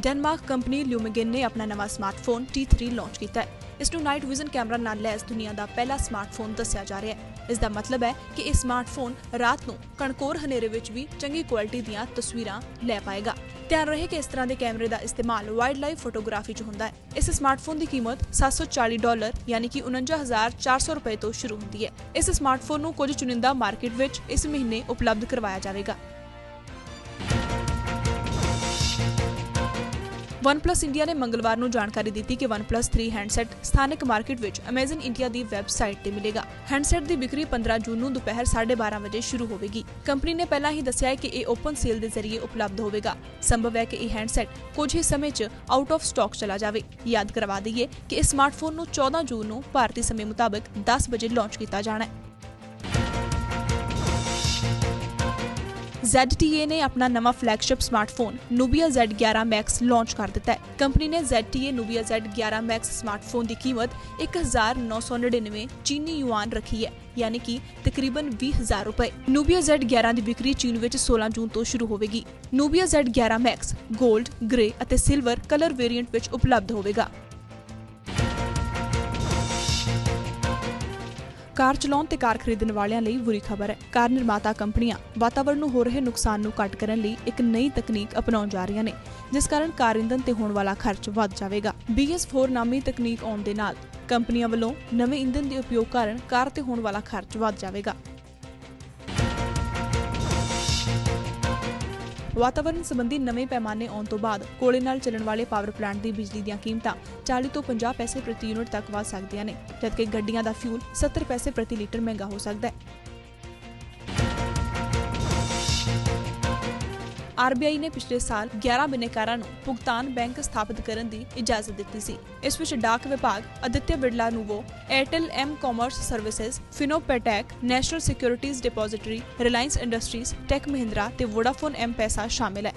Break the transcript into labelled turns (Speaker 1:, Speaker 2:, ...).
Speaker 1: Denmark company ਲਿਊਮਿਗਨ ਨੇ ਆਪਣਾ ਨਵਾਂ ਸਮਾਰਟਫੋਨ T3 ਲਾਂਚ ਕੀਤਾ ਹੈ। ਇਸ ਨੂੰ ਨਾਈਟ ਵਿਜ਼ਨ ਕੈਮਰਾ ਨਾਲ ਲੈਸ ਦੁਨੀਆ ਦਾ ਪਹਿਲਾ ਸਮਾਰਟਫੋਨ ਦੱਸਿਆ ਜਾ ਰਿਹਾ ਹੈ। ਇਸ ਦਾ ਮਤਲਬ ਹੈ ਕਿ ਇਹ ਸਮਾਰਟਫੋਨ ਰਾਤ ਨੂੰ ਕਣਕੋਰ ਹਨੇਰੇ ਵਿੱਚ ਵੀ ਚੰਗੀ ਕੁਆਲਿਟੀ ਦੀਆਂ ਤਸਵੀਰਾਂ ਲੈ ਪਾਏਗਾ। ਧਿਆਨ ਰਹੇ ਕਿ ਇਸ ਤਰ੍ਹਾਂ ਦੇ ਕੈਮਰੇ ਦਾ ਇਸਤੇਮਾਲ ਵਾਈਲਡ ਲਾਈਫ ਫੋਟੋਗ੍ਰਾਫੀ 'ਚ ਹੁੰਦਾ ਹੈ। ਇਸ ਸਮਾਰਟਫੋਨ ਦੀ ਕੀਮਤ 740 ਡਾਲਰ ਯਾਨੀ ਕਿ 49400 ਰੁਪਏ ਤੋਂ ਸ਼ੁਰੂ ਹੁੰਦੀ ਹੈ। ਇਸ ਸਮਾਰਟਫੋਨ ਨੂੰ ਕੁਝ ਚੁਣਿੰਦਾ ਮਾਰਕੀਟ ਵਿੱਚ ਇਸ ਮਹੀਨੇ ਉਪਲਬਧ ਕਰਵਾਇਆ ਜਾਵੇਗਾ। OnePlus ਇੰਡੀਆ ਨੇ ਮੰਗਲਵਾਰ ਨੂੰ ਜਾਣਕਾਰੀ ਦਿੱਤੀ ਕਿ OnePlus 3 ਹੈਂਡਸੈਟ ਸਥਾਨਕ ਮਾਰਕੀਟ ਵਿੱਚ Amazon ਇੰਡੀਆ ਦੀ ਵੈਬਸਾਈਟ ਤੇ ਮਿਲੇਗਾ। ਹੈਂਡਸੈਟ ਦੀ ਵਿਕਰੀ 15 ਜੂਨ ਨੂੰ ਦੁਪਹਿਰ 12:30 ਵਜੇ ਸ਼ੁਰੂ ਹੋਵੇਗੀ। ਕੰਪਨੀ ਨੇ ਪਹਿਲਾਂ ਹੀ ਦੱਸਿਆ ਹੈ ਕਿ ਇਹ ਓਪਨ ਸੇਲ ਦੇ ਜ਼ਰੀਏ ਉਪਲਬਧ ਹੋਵੇਗਾ। ਸੰਭਵ ਹੈ ਕਿ ਇਹ ਹੈਂਡਸੈਟ ਕੁਝ ਹੀ ਸਮੇਂ 'ਚ ਆਊਟ ਆਫ ਸਟਾਕ ਚਲਾ ਜਾਵੇ। ਯਾਦ ਕਰਵਾ ਦਈਏ ਕਿ ਇਸ ਸਮਾਰਟਫੋਨ ਨੂੰ 14 ਜੂਨ ਨੂੰ ਭਾਰਤੀ ਸਮੇਂ ਮੁਤਾਬਕ 10 ਵਜੇ ਲਾਂਚ ਕੀਤਾ ਜਾਣਾ ਹੈ। ZTE ਨੇ ਆਪਣਾ ਨਵਾਂ flagship smartphone Nubia Z11 Max launch ਕਰ ਦਿੱਤਾ ਹੈ। ਕੰਪਨੀ ਨੇ ZTE Nubia Z11 Max smartphone ਦੀ ਕੀਮਤ 1999 ਚੀਨੀ ਯੂਆਨ ਰੱਖੀ ਹੈ ਯਾਨੀ ਕਿ ਤਕਰੀਬਨ 20000 ਰੁਪਏ। Nubia Z11 ਦੀ ਵਿਕਰੀ ਚੀਨ ਵਿੱਚ 16 ਜੂਨ ਤੋਂ ਸ਼ੁਰੂ ਹੋਵੇਗੀ। Nubia Z11 Max 골ਡ, ਗ੍ਰੇ ਅਤੇ ਸਿਲਵਰ ਕਲਰ ਵੇਰੀਐਂਟ ਵਿੱਚ ਉਪਲਬਧ ਹੋਵੇਗਾ। ਕਾਰ ਚਲਾਉਣ ਤੇ ਕਾਰ ਖਰੀਦਣ ਵਾਲਿਆਂ ਲਈ ਬੁਰੀ ਖਬਰ ਹੈ। ਕਾਰ ਨਿਰਮਾਤਾ ਕੰਪਨੀਆਂ ਵਾਤਾਵਰਣ ਨੂੰ ਹੋ ਰਹੇ ਨੁਕਸਾਨ ਨੂੰ ਘੱਟ ਕਰਨ ਲਈ ਇੱਕ ਨਈ ਤਕਨੀਕ ਅਪਣਾਉਣ ਜਾ ਰਹੀਆਂ ਨੇ, ਜਿਸ ਕਾਰਨ ਕਾਰ ਇੰਧਨ ਤੇ ਹੋਣ ਵਾਲਾ ਖਰਚ ਵੱਧ ਜਾਵੇਗਾ। BS4 ਨਾਮੀ ਤਕਨੀਕ ਆਉਣ ਦੇ ਨਾਲ ਕੰਪਨੀਆਂ ਵੱਲੋਂ ਨਵੇਂ ਇੰਧਨ ਦੇ ਉਪਯੋਗ ਕਾਰਨ ਕਾਰ ਤੇ ਹੋਣ ਵਾਲਾ ਖਰਚ ਵੱਧ ਜਾਵੇਗਾ। ਵਾਤਾਵਰਣ ਸੰਬੰਧੀ ਨਵੇਂ ਪੈਮਾਨੇ ਆਉਣ ਤੋਂ ਬਾਅਦ ਕੋਲੇ ਨਾਲ ਚੱਲਣ ਵਾਲੇ ਪਾਵਰ ਪਲਾਂਟ ਦੀ ਬਿਜਲੀ ਦੀਆਂ ਕੀਮਤਾਂ 40 ਤੋਂ 50 ਪੈਸੇ ਪ੍ਰਤੀ ਯੂਨਿਟ ਤੱਕ ਵਧ ਸਕਦੀਆਂ ਨੇ, ਜਦਕਿ ਗੱਡੀਆਂ ਦਾ ਫਿਊਲ 70 ਪੈਸੇ ਪ੍ਰਤੀ ਲੀਟਰ ਮਹਿੰਗਾ ਹੋ ਸਕਦਾ ਹੈ। ਆਰਬੀਆਈ ਨੇ ਪਿਛਲੇ ਸਾਲ 11 ਬਿਨੇਕਾਰਾਂ ਨੂੰ ਭੁਗਤਾਨ ਬੈਂਕ ਸਥਾਪਿਤ ਕਰਨ ਦੀ ਇਜਾਜ਼ਤ ਦਿੱਤੀ ਸੀ। ਇਸ ਵਿੱਚ ਡਾਕ ਵਿਭਾਗ, Aditya Birla Nuvo Airtel M Commerce Services Finopaytech National Securities Depository Reliance Industries Tech Mahindra ਤੇ ਵੋਡਾਫੋਨ ਐਮ ਪੈਸਾ ਸ਼ਾਮਿਲ ਹੈ।